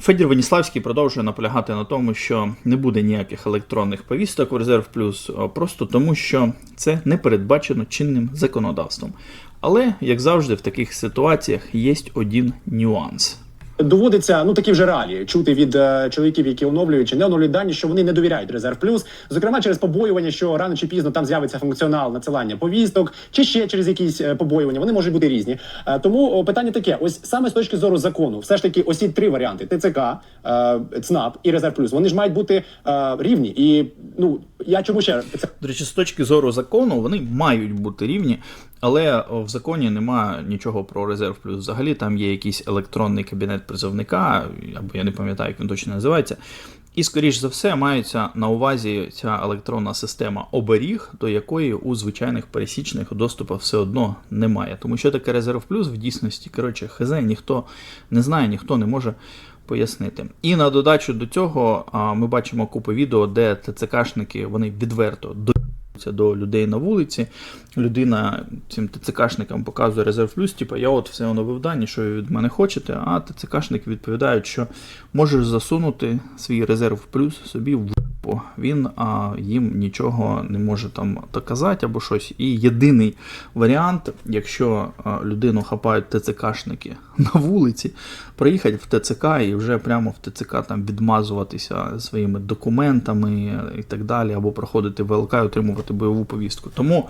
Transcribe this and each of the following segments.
Федір Веніславський продовжує наполягати на тому, що не буде ніяких електронних повісток в резерв плюс, просто тому, що це не передбачено чинним законодавством. Але, як завжди, в таких ситуаціях є один нюанс. Доводиться ну такі вже реалії чути від е, чоловіків, які оновлюють чи не оновлюють дані, що вони не довіряють резерв плюс, зокрема через побоювання, що рано чи пізно там з'явиться функціонал надсилання повісток, чи ще через якісь е, побоювання. Вони можуть бути різні. Е, тому о, питання таке: ось саме з точки зору закону, все ж таки, ось ці три варіанти: ТЦК, е, ЦНАП і резерв плюс. Вони ж мають бути е, рівні. І ну я чому ще це До речі, з точки зору закону вони мають бути рівні, але в законі немає нічого про резерв плюс. Взагалі там є якийсь електронний кабінет призовника, або я не пам'ятаю, як він точно називається. І, скоріш за все, мається на увазі ця електронна система оберіг, до якої у звичайних пересічних доступу все одно немає. Тому що таке резерв плюс в дійсності, коротше, хз, ніхто не знає, ніхто не може пояснити. І на додачу до цього ми бачимо купу відео, де ТЦКшники вони відверто до до людей на вулиці. Людина цим ТЦКшникам показує резерв плюс, типу, я от все оновив дані, що ви від мене хочете. А ТЦКшники відповідають, що можеш засунути свій резерв плюс собі в. Він а, їм нічого не може там доказати або щось. І єдиний варіант, якщо людину хапають ТЦКшники на вулиці, приїхати в ТЦК і вже прямо в ТЦК там відмазуватися своїми документами і так далі, або проходити ВЛК і отримувати бойову повістку. Тому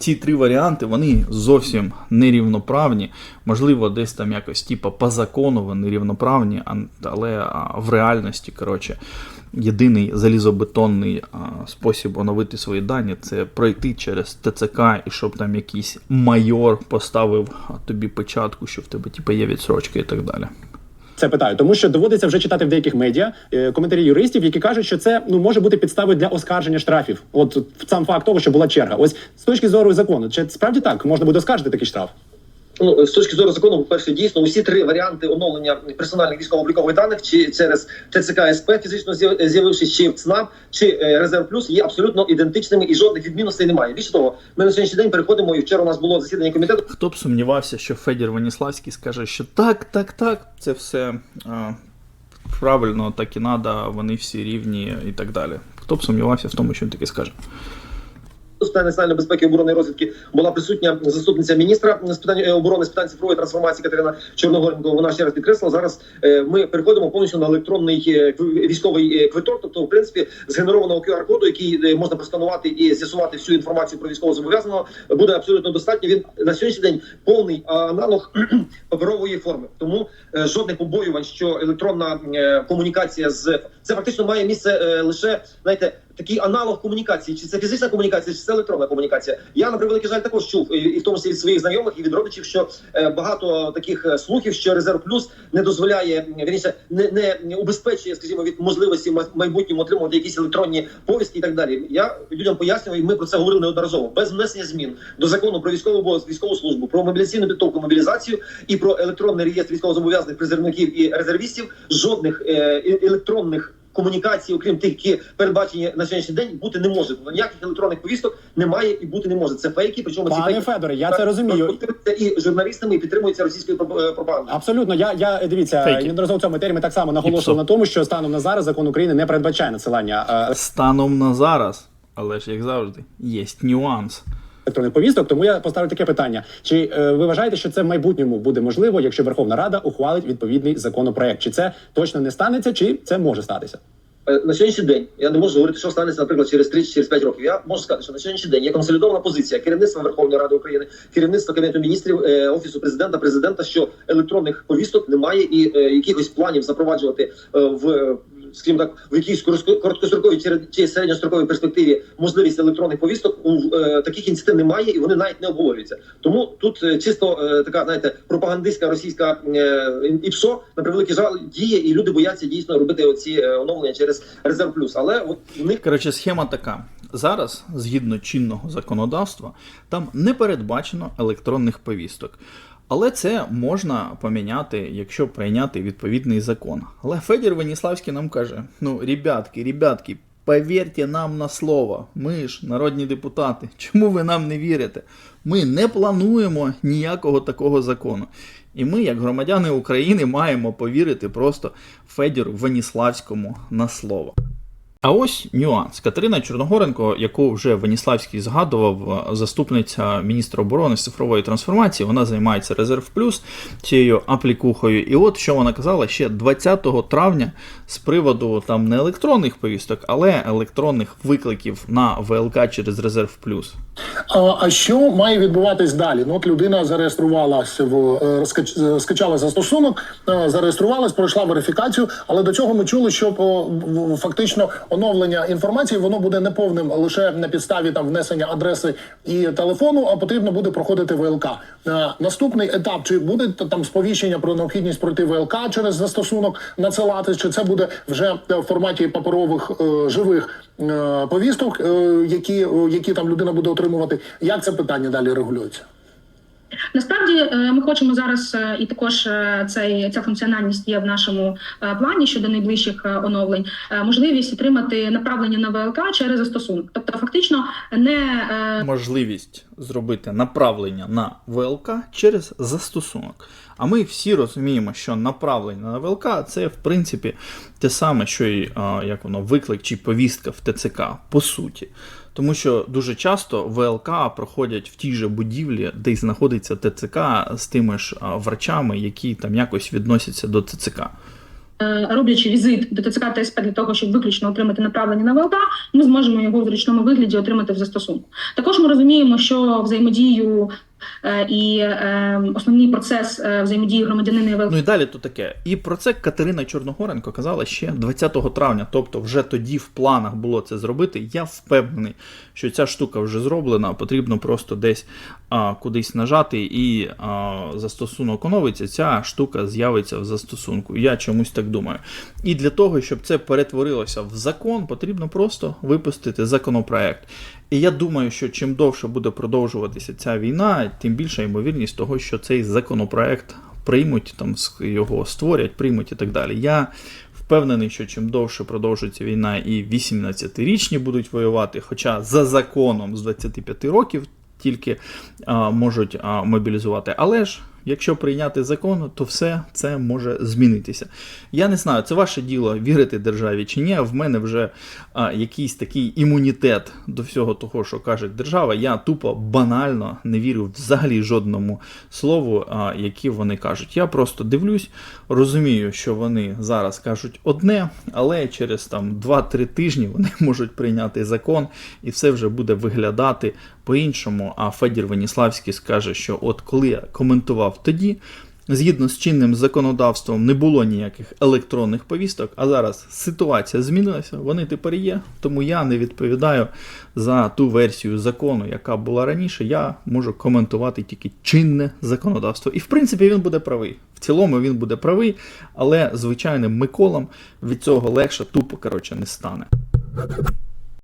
ці три варіанти вони зовсім нерівноправні. Можливо, десь там якось типа по закону вони рівноправні, але в реальності, коротше, єдиний залізобетонний а, спосіб оновити свої дані це пройти через ТЦК і щоб там якийсь майор поставив тобі печатку, що в тебе типа є відсрочка і так далі. Це питаю, тому що доводиться вже читати в деяких медіа е, коментарі юристів, які кажуть, що це ну може бути підставою для оскарження штрафів. От сам факт того, що була черга. Ось з точки зору закону, чи справді так можна буде оскаржити такий штраф? Ну, з точки зору закону, по-перше, дійсно усі три варіанти оновлення персональних військово-облікових даних, чи через ТЦК СП фізично з'явившись, чи в ЦНАП, чи е, Резерв Плюс, є абсолютно ідентичними і жодних відмінностей немає. Більше того, ми на сьогоднішній день переходимо, і вчора у нас було засідання комітету. Хто б сумнівався, що Федір Веніславський скаже, що так, так, так, це все а, правильно, так і надо, вони всі рівні і так далі. Хто б сумнівався в тому, що він таке скаже? З питань національної безпеки і розвідки була присутня заступниця міністра з питань е, оборони з питань цифрової трансформації Катерина Чорногоренко. Вона ще раз підкреслила. Зараз е, ми переходимо повністю на електронний е, військовий квиток, тобто, в принципі, згенерованого QR-коду, який е, можна просканувати і з'ясувати всю інформацію про військовозобов'язаного, буде абсолютно достатньо. Він на сьогоднішній день повний аналог паперової форми. Тому жодних побоювань, що електронна комунікація з це фактично має місце лише знаєте. Такий аналог комунікації, чи це фізична комунікація, чи це електронна комунікація. Я на превеликий жаль також чув і, і в тому числі від своїх знайомих і від родичів, що е, багато таких е, слухів, що резерв плюс не дозволяє вірніше, не, не убезпечує, скажімо, від можливості в майбутньому отримувати якісь електронні повістки і так далі. Я людям пояснював, і ми про це говорили неодноразово. Без внесення змін до закону про військову обов'язок, військову службу, про мобілізаційну підготовку, мобілізацію і про електронний реєстр військовозобов'язаних призовників і резервістів. Жодних е- електронних комунікацій, окрім тих, які передбачені на сьогоднішній день, бути не може. Тобто ніяких електронних повісток немає і бути не може. Це фейки. Причому ці Пане фейки Федоре, я це розумію. і журналістами, і підтримуються російською е, пропагандою. Абсолютно, я я дивіться Фейки. неодноразово в цьому етері ми так само наголошували на тому, що станом на зараз закон України не передбачає надсилання е, Станом на зараз, але ж як завжди, є нюанс. Електронних повісток. Тому я поставлю таке питання: чи е, ви вважаєте, що це в майбутньому буде можливо, якщо Верховна Рада ухвалить відповідний законопроект? Чи це точно не станеться, чи це може статися? Е, на сьогоднішній день я не можу говорити, що станеться, наприклад, через 3 чи через 5 років. Я можу сказати, що на сьогоднішній день є консолідована позиція керівництва Верховної Ради України, керівництва Кабінету міністрів, е, офісу президента, президента, що електронних повісток немає і е, якихось планів запроваджувати в. Скажімо так, в якійсь коротко- короткостроковій чи- середньостроковій перспективі можливість електронних повісток у е, таких ініціатив немає, і вони навіть не обговорюються. Тому тут е, чисто е, така, знаєте, пропагандистська російська ІПСО на превеликий жаль діє, і люди бояться дійсно робити оці оновлення через резерв плюс. Але от в них Коротше, схема така. Зараз, згідно чинного законодавства, там не передбачено електронних повісток. Але це можна поміняти, якщо прийняти відповідний закон. Але Федір Веніславський нам каже: ну, ребятки, ребятки, повірте нам на слово. Ми ж народні депутати. Чому ви нам не вірите? Ми не плануємо ніякого такого закону. І ми, як громадяни України, маємо повірити просто Федіру Веніславському на слово. А ось нюанс. Катерина Чорногоренко, яку вже Веніславський згадував, заступниця міністра оборони з цифрової трансформації, вона займається Резерв Плюс цією аплікухою. І от що вона казала ще 20 травня з приводу там не електронних повісток, але електронних викликів на ВЛК через Резерв Плюс. А, а що має відбуватись далі? Ну, от людина зареєструвалася в е, е, скачала застосунок, е, зареєструвалась, пройшла верифікацію. Але до цього ми чули, що по фактично оновлення інформації воно буде неповним лише на підставі там внесення адреси і телефону, а потрібно буде проходити ВЛК. Е, Наступний етап чи буде там сповіщення про необхідність пройти ВЛК через застосунок надсилати, чи це буде вже е, в форматі паперових е, живих повісток, які, які там людина буде отримувати. Як це питання далі регулюється? Насправді е, ми хочемо зараз, е, і також е, цей ця функціональність є в нашому плані щодо найближчих оновлень. Можливість отримати направлення на ВЛК через застосунок. Тобто, фактично, не можливість зробити направлення на ВЛК через застосунок. А ми всі розуміємо, що направлення на ВЛК це в принципі те саме, що й як воно виклик чи повістка в ТЦК, по суті. Тому що дуже часто ВЛК проходять в тій же будівлі, де й знаходиться ТЦК з тими ж врачами, які там якось відносяться до ТЦК. е, роблячи візит до ТЦК та СП для того, щоб виключно отримати направлення на ВЛК, ми зможемо його в зручному вигляді отримати в застосунку. Також ми розуміємо, що взаємодію і е, основний процес е, взаємодії громадянина Ну і далі то таке. І про це Катерина Чорногоренко казала ще 20 травня. Тобто, вже тоді в планах було це зробити. Я впевнений, що ця штука вже зроблена. Потрібно просто десь а, кудись нажати, і а, застосунок оновиться. Ця штука з'явиться в застосунку. Я чомусь так думаю. І для того, щоб це перетворилося в закон, потрібно просто випустити законопроект. І я думаю, що чим довше буде продовжуватися ця війна, тим більша ймовірність того, що цей законопроект приймуть, там його створять, приймуть і так далі. Я впевнений, що чим довше продовжується війна, і 18-річні будуть воювати, хоча за законом з 25 років тільки а, можуть а, мобілізувати. Але ж. Якщо прийняти закон, то все це може змінитися. Я не знаю, це ваше діло вірити державі чи ні. В мене вже а, якийсь такий імунітет до всього того, що каже держава. Я тупо банально не вірю взагалі жодному слову, а, які вони кажуть. Я просто дивлюсь, розумію, що вони зараз кажуть одне, але через там 2-3 тижні вони можуть прийняти закон, і все вже буде виглядати по-іншому. А Федір Веніславський скаже, що от коли я коментував тоді. Згідно з чинним законодавством не було ніяких електронних повісток, а зараз ситуація змінилася, вони тепер є. Тому я не відповідаю за ту версію закону, яка була раніше. Я можу коментувати тільки чинне законодавство. І в принципі він буде правий. В цілому він буде правий, але звичайним Миколам від цього легше тупо коротше не стане.